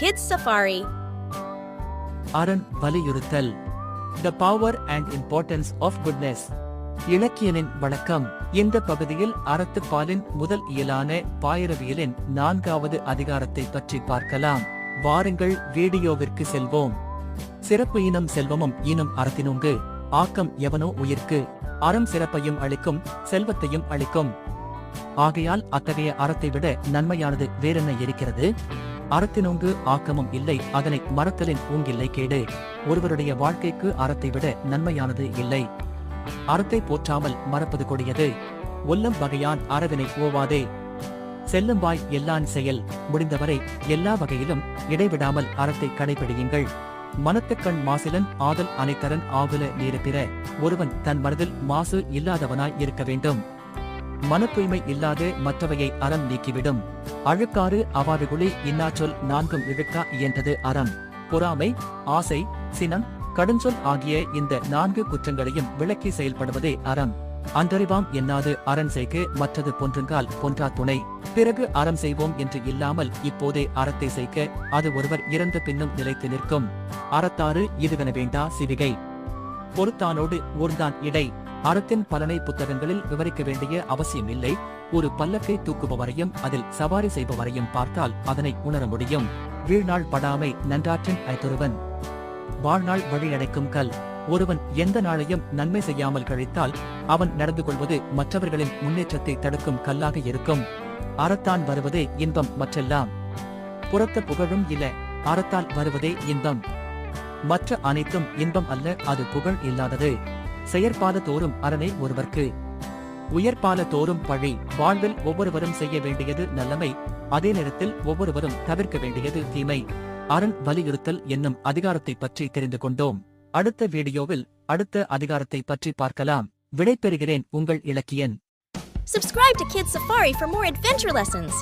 Kids Safari. அரண் வலியுறுத்தல். The power and importance of goodness இலக்கியனின் வழக்கம் இந்த பகுதியில் அறத்துப்பாலின் முதல் இயலான பாயிரவியலின் நான்காவது அதிகாரத்தை பற்றி பார்க்கலாம். வாருங்கள் வீடியோவிற்கு செல்வோம். சிறப்பு இனம் செல்வமும் இனம் அறத்தினுங்கு. ஆக்கம் எவனோ உயிர்க்கு. அறம் சிறப்பையும் அளிக்கும் செல்வத்தையும் அளிக்கும். ஆகையால் அத்தகைய அறத்தை விட நன்மையானது வேறென்ன இருக்கிறது? அறத்தினொங்கு ஆக்கமும் இல்லை அதனை மறத்தலின் ஊங்கில்லை கேடு. ஒருவருடைய வாழ்க்கைக்கு அறத்தை விட நன்மையானது இல்லை. அறத்தை போற்றாமல் மறப்பது கொடியது. ஒல்லம் வகையான் அறவினை ஓவாதே. செல்லும் வாய் எல்லான் செயல். முடிந்தவரை எல்லா வகையிலும் இடைவிடாமல் அறத்தை கடைபிடியுங்கள். மனத்துக்கண் மாசிலன் ஆதல் அனைத்தரன் ஆகுல நீருப்பிற ஒருவன் தன் மனதில் மாசு இல்லாதவனாய் இருக்க வேண்டும். மனத்தூய்மை தூய்மை இல்லாத மற்றவையை அறம் நீக்கிவிடும். அழுக்காறு அவாறுகுளி இன்னாச்சொல் நான்கும் இழுக்கா இயன்றது அறம். பொறாமை ஆசை சினம் கடுஞ்சொல் ஆகிய இந்த நான்கு குற்றங்களையும் விளக்கி செயல்படுவதே அறம். அன்றறிவாம் என்னாது அறம் செய்கு மற்றது பொன்றுங்கால் பொன்றா துணை. பிறகு அறம் செய்வோம் என்று இல்லாமல் இப்போதே அறத்தை செய்க அது ஒருவர் இறந்த பின்னும் நிலைத்து நிற்கும். அறத்தாறு இதுவென வேண்டா சிவிகை. பொறுத்தானோடு ஊர்ந்தான் இடை. அறத்தின் பலனை புத்தகங்களில் விவரிக்க வேண்டிய அவசியமில்லை. ஒரு பல்லக்கை தூக்குபவரையும் அதில் சவாரி செய்பவரையும் பார்த்தால் அதனை உணர முடியும். வீழ்நாள் படாமை நன்றாற்றின் ஐத்தொருவன் வாழ்நாள் வழியடைக்கும் கல். ஒருவன் எந்த நாளையும் நன்மை செய்யாமல் கழித்தால் அவன் நடந்து கொள்வது மற்றவர்களின் முன்னேற்றத்தை தடுக்கும் கல்லாக இருக்கும். அறத்தான் வருவதே இன்பம் மற்றெல்லாம். புறத்த புகழும் இல்ல அறத்தால் வருவதே இன்பம். மற்ற அனைத்தும் இன்பம் அல்ல அது புகழ் இல்லாதது. செயற்பால தோறும் அரணை ஒருவர்க்கு. உயர்பால தோறும் பழி வாழ்வில் ஒவ்வொருவரும் செய்ய வேண்டியது நல்லமை அதே நேரத்தில் ஒவ்வொருவரும் தவிர்க்க வேண்டியது தீமை. அரண் வலியுறுத்தல் என்னும் அதிகாரத்தை பற்றி தெரிந்து கொண்டோம். அடுத்த வீடியோவில் அடுத்த அதிகாரத்தை பற்றி பார்க்கலாம். விடைபெறுகிறேன் உங்கள் இலக்கியன். Subscribe to Kids Safari for more adventure lessons.